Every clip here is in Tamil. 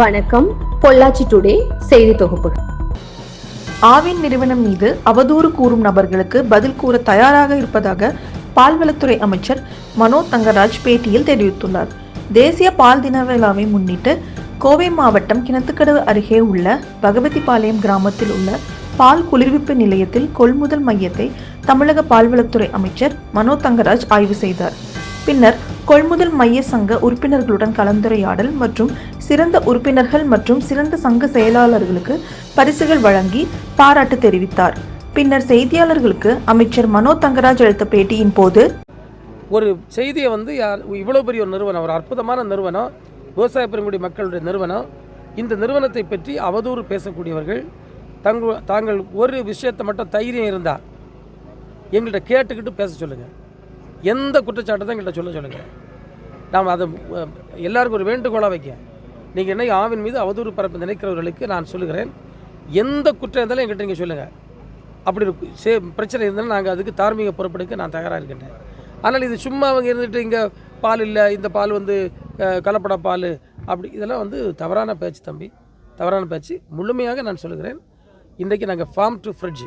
வணக்கம். பொள்ளாச்சி டுடே செய்தி தொகுப்பு. ஆவின் நிறுவனம் மீது அவதூறு கூறும் நபர்களுக்கு பதில் கூற தயாராக இருப்பதாக பால்வளத்துறை அமைச்சர் மனோ தங்கராஜ் பேட்டியில் தெரிவித்துள்ளார். தேசிய பால் தின விழாவை முன்னிட்டு கோவை மாவட்டம் கிணத்துக்கடவு அருகே உள்ள பகவதிபாளையம் கிராமத்தில் உள்ள பால் குளிர்விப்பு நிலையத்தில் கொள்முதல் மையத்தை தமிழக பால்வளத்துறை அமைச்சர் மனோ தங்கராஜ் ஆய்வு செய்தார். பின்னர் கொள்முதல் மைய சங்க உறுப்பினர்களுடன் கலந்துரையாடல் மற்றும் சிறந்த உறுப்பினர்கள் மற்றும் சிறந்த சங்க செயலாளர்களுக்கு பரிசுகள் வழங்கி பாராட்டு தெரிவித்தார். பின்னர் செய்தியாளர்களுக்கு அமைச்சர் மனோ தங்கராஜ் அளித்த பேட்டியின் போது ஒரு செய்தியை வந்து யார் இவ்வளோ பெரிய ஒரு நிறுவனம் ஒரு அற்புதமான நிறுவனம் விவசாய பெருங்குடி மக்களுடைய நிறுவனம் இந்த நிறுவனத்தை பற்றி அவதூறு பேசக்கூடியவர்கள் தங்கள் தாங்கள் ஒரு விஷயத்தை மட்டும் தைரியம் இருந்தால் எங்கள்கிட்ட கேட்டுக்கிட்டு பேச சொல்லுங்கள் எந்த குற்றச்சாட்டை தான் எங்கள்கிட்ட சொல்ல சொல்லுங்கள் நாம் அதை எல்லாருக்கும் ஒரு வேண்டுகோளாக வைக்க. நீங்கள் என்ன ஆவின் மீது அவதூறு பரப்பு நினைக்கிறவர்களுக்கு நான் சொல்லுகிறேன் எந்த குற்றம் இருந்தாலும் எங்கிட்ட நீங்கள் சொல்லுங்கள் அப்படி இருக்கும் சே பிரச்சனை இருந்தாலும் நாங்கள் அதுக்கு தார்மீக பொறுப்பெடுக்க நான் தயாராக இருக்கின்றேன். ஆனால் இது சும்மா அவங்க இருந்துட்டு இங்கே பால் இல்லை இந்த பால் வந்து கலப்பட பால் அப்படி இதெல்லாம் வந்து தவறான பேச்சு தம்பி. தவறான பேச்சு. முழுமையாக நான் சொல்லுகிறேன். இன்றைக்கி நாங்கள் ஃபார்ம் டு ஃப்ரிட்ஜ்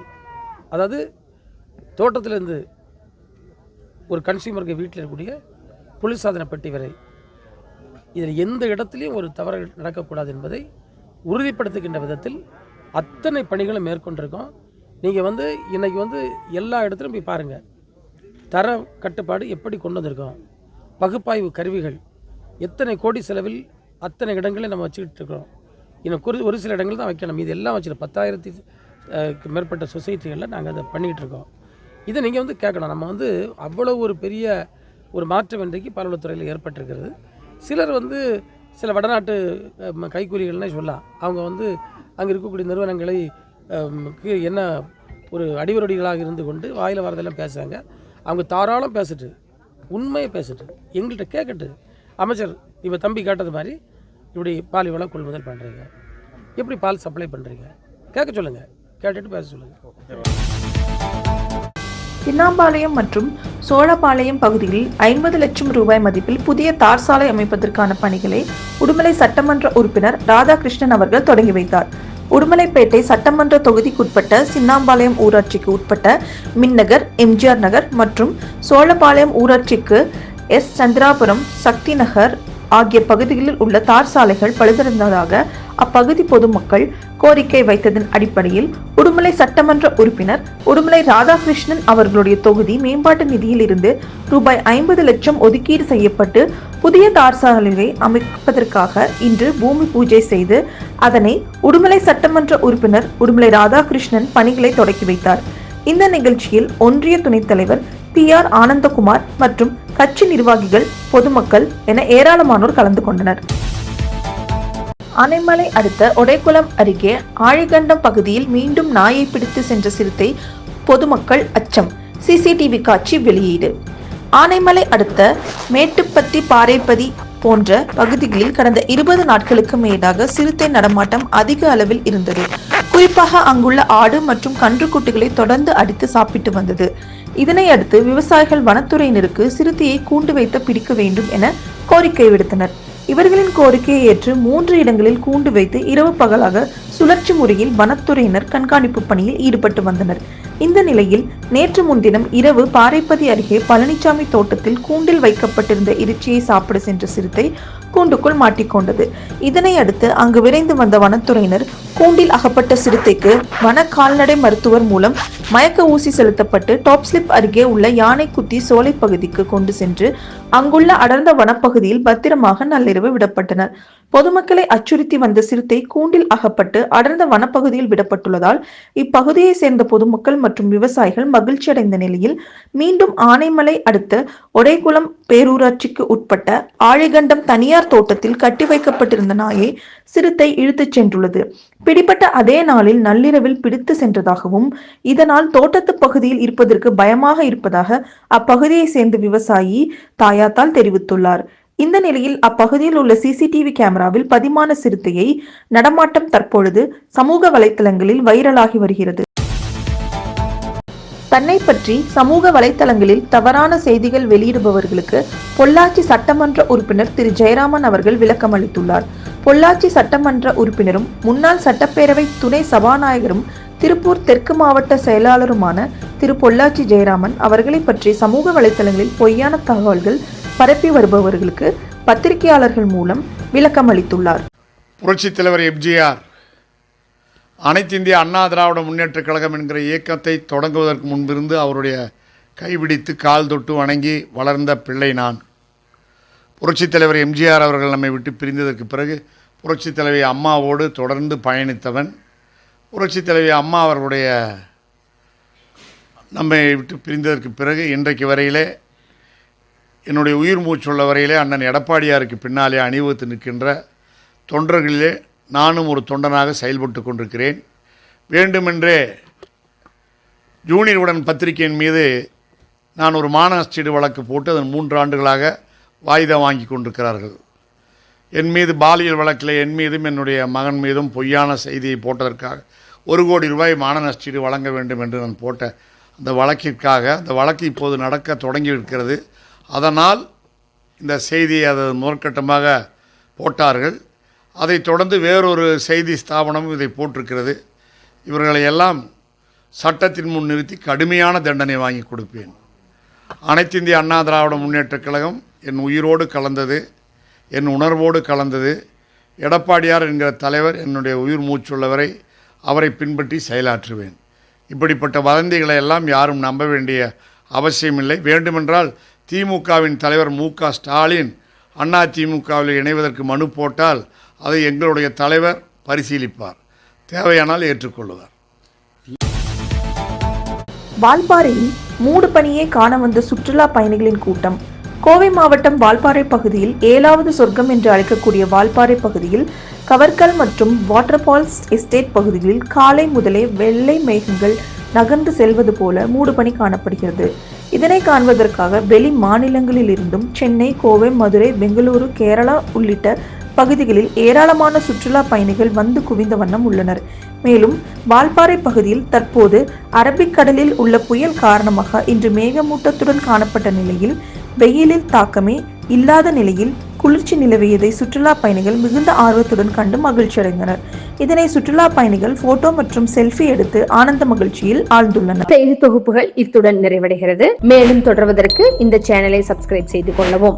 அதாவது தோட்டத்திலேருந்து ஒரு கன்சியூமருக்கு வீட்டில் இருக்கக்கூடிய குளிர்சாதன பெட்டி வரை இதில் எந்த இடத்துலையும் ஒரு தவறு நடக்கக்கூடாது என்பதை உறுதிப்படுத்துகின்ற விதத்தில் அத்தனை பணிகளும் மேற்கொண்டிருக்கோம். நீங்கள் வந்து இன்றைக்கி வந்து எல்லா இடத்துலையும் போய் பாருங்கள் தர கட்டுப்பாடு எப்படி கொண்டு வந்திருக்கோம். பகுப்பாய்வு கருவிகள் எத்தனை கோடி செலவில் அத்தனை இடங்களை நம்ம வச்சுக்கிட்டு இருக்கிறோம். இன்னும் குறி ஒரு சில இடங்கள் தான் வைக்கணும். இது எல்லாம் வச்சுருக்கோம் பத்தாயிரத்தி மேற்பட்ட சொசைட்டிகளில் நாங்கள் அதை பண்ணிக்கிட்டு இருக்கோம். இதை நீங்கள் வந்து கேட்கணும். நம்ம வந்து அவ்வளோ ஒரு பெரிய ஒரு மாற்றம் இன்றைக்கு பால்வளத்துறையில் ஏற்பட்டிருக்கிறது. சிலர் வந்து சில வடநாட்டு கைக்கூலிகள்னே சொல்லலாம். அவங்க வந்து அங்கே இருக்கக்கூடிய நிறுவனங்களை என்ன ஒரு அடிவரடிகளாக இருந்து கொண்டு வாயில் வரதெல்லாம் பேசுகிறாங்க அவங்க தாராளம் பேசிட்டு உண்மையை பேசிட்டு எங்கள்கிட்ட கேட்கட்டு அமைச்சர் இப்போ தம்பி கேட்டது மாதிரி இப்படி பால் இவ்வளோ கொள்முதல் பண்ணுறீங்க எப்படி பால் சப்ளை பண்ணுறீங்க கேட்க சொல்லுங்கள் கேட்டுட்டு பேச சொல்லுங்கள் சின்னாம்பாளையம் மற்றும் சோழபாளையம் பகுதியில் ஐம்பது லட்சம் ரூபாய் மதிப்பில் புதிய தார் சாலை அமைப்பதற்கான பணிகளை உடுமலை சட்டமன்ற உறுப்பினர் ராதாகிருஷ்ணன் அவர்கள் தொடங்கி வைத்தார். உடுமலைப்பேட்டை சட்டமன்ற தொகுதிக்குட்பட்ட சின்னாம்பாளையம் ஊராட்சிக்கு உட்பட்ட மின்னகர் எம்ஜிஆர் நகர் மற்றும் சோழபாளையம் ஊராட்சிக்கு எஸ். சந்திராபுரம் சக்தி நகர் ஆகிய பகுதிகளில் உள்ள தார் சாலைகள் பழுதிருந்ததாக அப்பகுதி பொதுமக்கள் கோரிக்கை வைத்ததன் அடிப்படையில் உடுமலை சட்டமன்ற உறுப்பினர் உடுமலை ராதாகிருஷ்ணன் அவர்களுடைய தொகுதி மேம்பாட்டு நிதியில் இருந்து ரூபாய் ஐம்பது லட்சம் ஒதுக்கீடு செய்யப்பட்டு புதிய தார் சாலையை அமைப்பதற்காக இன்று பூமி பூஜை செய்து அதனை உடுமலை சட்டமன்ற உறுப்பினர் உடுமலை ராதாகிருஷ்ணன் பணிகளை தொடக்கி வைத்தார். இந்த நிகழ்ச்சியில் ஒன்றிய துணைத் தலைவர் டி ஆர் ஆனந்தகுமார் மற்றும் கட்சி நிர்வாகிகள் பொதுமக்கள் என ஏராளமானோர் கலந்து கொண்டனர். ஆனைமலை அடுத்த ஒடைக்குளம் அருகே ஆழிகண்டம் பகுதியில் மீண்டும் நாயை பிடித்து சென்ற சிறுத்தை பொதுமக்கள் அச்சம். சிசிடிவி காட்சி வெளியீடு. ஆனைமலை அடுத்த மேட்டுப்பத்தி பாறைப்பதி போன்ற பகுதிகளில் கடந்த இருபது நாட்களுக்கு மேலாக சிறுத்தை நடமாட்டம் அதிக அளவில் இருந்தது. குறிப்பாக அங்குள்ள ஆடு மற்றும் கன்றுக்குட்டிகளை தொடர்ந்து அடித்து சாப்பிட்டு வந்தது. இதனை அடுத்து விவசாயிகள் வனத்துறையினருக்கு சிறுத்தையை கூண்டு வைத்து பிடிக்க வேண்டும் என கோரிக்கை விடுத்தனர். இவர்களின் கோரிக்கையை ஏற்று மூன்று இடங்களில் கூண்டு வைத்து இரவு பகலாக சுழற்சி முறையில் வனத்துறையினர் கண்காணிப்பு பணியில் ஈடுபட்டு வந்தனர். இந்த நிலையில் நேற்று முன்தினம் இரவு பாறைப்பதி அருகே பழனிசாமி தோட்டத்தில் கூண்டில் வைக்கப்பட்டிருந்த இறைச்சியை சாப்பிட சென்ற சிறுத்தை கூண்டுக்குள் மாட்டிக்கொண்டது. இதனை அடுத்து அங்கு விரைந்து வந்த வனத்துறையினர் கூண்டில் அகப்பட்ட சிறுத்தைக்கு வன கால்நடை மருத்துவர் மூலம் மயக்க ஊசி செலுத்தப்பட்டு டாப் ஸ்லிப் அருகே உள்ள யானை குத்தி சோலை பகுதிக்கு கொண்டு சென்று அங்குள்ள அடர்ந்த வனப்பகுதியில் பத்திரமாக நள்ளிரவு விடப்பட்டனர். பொதுமக்களை அச்சுறுத்தி வந்த சிறுத்தை கூண்டில் அகப்பட்டு அடர்ந்த வனப்பகுதியில் விடப்பட்டுள்ளதால் இப்பகுதியை சேர்ந்த பொதுமக்கள் மற்றும் விவசாயிகள் மகிழ்ச்சி அடைந்த நிலையில் மீண்டும் ஆனைமலை அடுத்த ஒடைக்குளம் பேரூராட்சிக்கு உட்பட்ட ஆழிகண்டம் தனியார் தோட்டத்தில் கட்டி வைக்கப்பட்டிருந்த நாயை சிறுத்தை இழுத்துச் சென்றுள்ளது. பிடிபட்ட அதே நாளில் நள்ளிரவில் பிடித்து சென்றதாகவும் இதனால் தோட்டத்து பகுதியில் இருப்பதற்கு பயமாக இருப்பதாக அப்பகுதியை சேர்ந்த விவசாயி தாயாத்தால் தெரிவித்துள்ளார். இந்த நிலையில் அப்பகுதியில் உள்ள சிசிடிவி கேமராவில் பதிமான சிறுத்தையை நடமாட்டம் தற்பொழுது சமூக வலைத்தளங்களில் வைரலாகி வருகிறது. தன்னை பற்றி சமூக வலைத்தளங்களில் தவறான செய்திகள் வெளியிடுபவர்களுக்கு பொள்ளாச்சி சட்டமன்ற உறுப்பினர் திரு. ஜெயராமன் அவர்கள் விளக்கம் அளித்துள்ளார். பொள்ளாச்சி சட்டமன்ற உறுப்பினரும் முன்னாள் சட்டப்பேரவை துணை சபாநாயகரும் திருப்பூர் தெற்கு மாவட்ட செயலாளருமான திரு. பொள்ளாச்சி ஜெயராமன் அவர்களை பற்றி சமூக வலைத்தளங்களில் பொய்யான தகவல்கள் பரப்பி வருபவர்களுக்கு பத்திரிகையாளர்கள் மூலம் விளக்கம் அளித்துள்ளார். புரட்சித் தலைவர் எம்ஜிஆர் அனைத்து இந்திய அண்ணா திராவிட முன்னேற்றக் கழகம் என்கிற இயக்கத்தை தொடங்குவதற்கு முன்பிருந்து அவருடைய கைபிடித்து கால் தொட்டு வணங்கி வளர்ந்த பிள்ளை நான். புரட்சித் தலைவர் எம்ஜிஆர் அவர்கள் நம்மை விட்டு பிரிந்ததற்கு பிறகு புரட்சித் தலைவி அம்மாவோடு தொடர்ந்து பயணித்தவன். புரட்சித் தலைவி அம்மா அவர்களுடைய நம்மை விட்டு பிரிந்ததற்கு பிறகு இன்றைக்கு வரையிலே என்னுடைய உயிர் மூச்சுள்ள வரையிலே அண்ணன் எடப்பாடியாருக்கு பின்னாலே அணிவகுத்து நிற்கின்ற தொண்டர்களிலே நானும் ஒரு தொண்டனாக செயல்பட்டு கொண்டிருக்கிறேன். வேண்டுமென்றே ஜூனியர் உடன் பத்திரிகையின் மீது நான் ஒரு மானநஷ்டீடு வழக்கு போட்டு அதன் மூன்று ஆண்டுகளாக வாய்தா வாங்கி கொண்டிருக்கிறார்கள். என் மீது பாலியல் வழக்கில் என் மீதும் என்னுடைய மகன் மீதும் பொய்யான செய்தியை போட்டதற்காக ஒரு கோடி ரூபாய் மான நஷ்டீடு வழங்க வேண்டும் என்று நான் போட்ட அந்த வழக்கிற்காக அந்த வழக்கு இப்போது நடக்க தொடங்கி இருக்கிறது அதனால் இந்த செய்தியை அதை முதற்கட்டமாக போட்டார்கள். அதைத் தொடர்ந்து வேறொரு செய்தி ஸ்தாபனமும் இதை போட்டிருக்கிறது. இவர்களை எல்லாம் சட்டத்தின் முன் நிறுத்தி கடுமையான தண்டனை வாங்கி கொடுப்பேன். அனைத்து இந்திய அண்ணா திராவிட முன்னேற்றக் கழகம் என் உயிரோடு கலந்தது என் உணர்வோடு கலந்தது. எடப்பாடியார் என்கிற தலைவர் என்னுடைய உயிர் மூச்சுள்ளவரை அவரை பின்பற்றி செயலாற்றுவேன். இப்படிப்பட்ட வதந்திகளை எல்லாம் யாரும் நம்ப வேண்டிய அவசியமில்லை. வேண்டுமென்றால் திமுகவின் தலைவர் மு க ஸ்டாலின் அண்ணா திமுகவில் இணைவதற்கு மனு போட்டால் அதை எங்களுடைய தலைவர் பரிசீலிப்பார். தேவையானால் ஏற்றுக்கொள்வார் வால்பாறையில் மூடு பணியை காண வந்த சுற்றுலா பயணிகளின் கூட்டம். கோவை மாவட்டம் வால்பாறை பகுதியில் ஏழாவது சொர்க்கம் என்று அழைக்கக்கூடிய வால்பாறை பகுதியில் கவர்கல் மற்றும் வாட்டர்ஃபால்ஸ் எஸ்டேட் பகுதிகளில் காலை முதலே வெள்ளை மேகங்கள் நகர்ந்து செல்வது போல மூடுபனி காணப்படுகிறது. இதனை காண்பதற்காக வெளி மாநிலங்களில் இருந்தும் சென்னை கோவை மதுரை பெங்களூரு கேரளா உள்ளிட்ட பகுதிகளில் ஏராளமான சுற்றுலா பயணிகள் வந்து குவிந்த வண்ணம் உள்ளனர். மேலும் வால்பாறை பகுதியில் தற்போது அரபிக்கடலில் உள்ள புயல் காரணமாக இன்று மேகமூட்டத்துடன் காணப்பட்ட நிலையில் வெயிலில் தாக்கமே இல்லாத நிலையில் குளிர்ச்சி நிலவியதை சுற்றுலா பயணிகள் மிகுந்த ஆர்வத்துடன் கண்டு மகிழ்ச்சி அடைந்தனர் இதனை சுற்றுலா பயணிகள் போட்டோ மற்றும் செல்ஃபி எடுத்து ஆனந்த மகிழ்ச்சியில் ஆழ்ந்துள்ளனர். செய்தி தொகுப்புகள் இத்துடன் நிறைவடைகிறது. மேலும் தொடர்வதற்கு இந்த சேனலை சப்ஸ்கிரைப் செய்து கொள்ளவும்.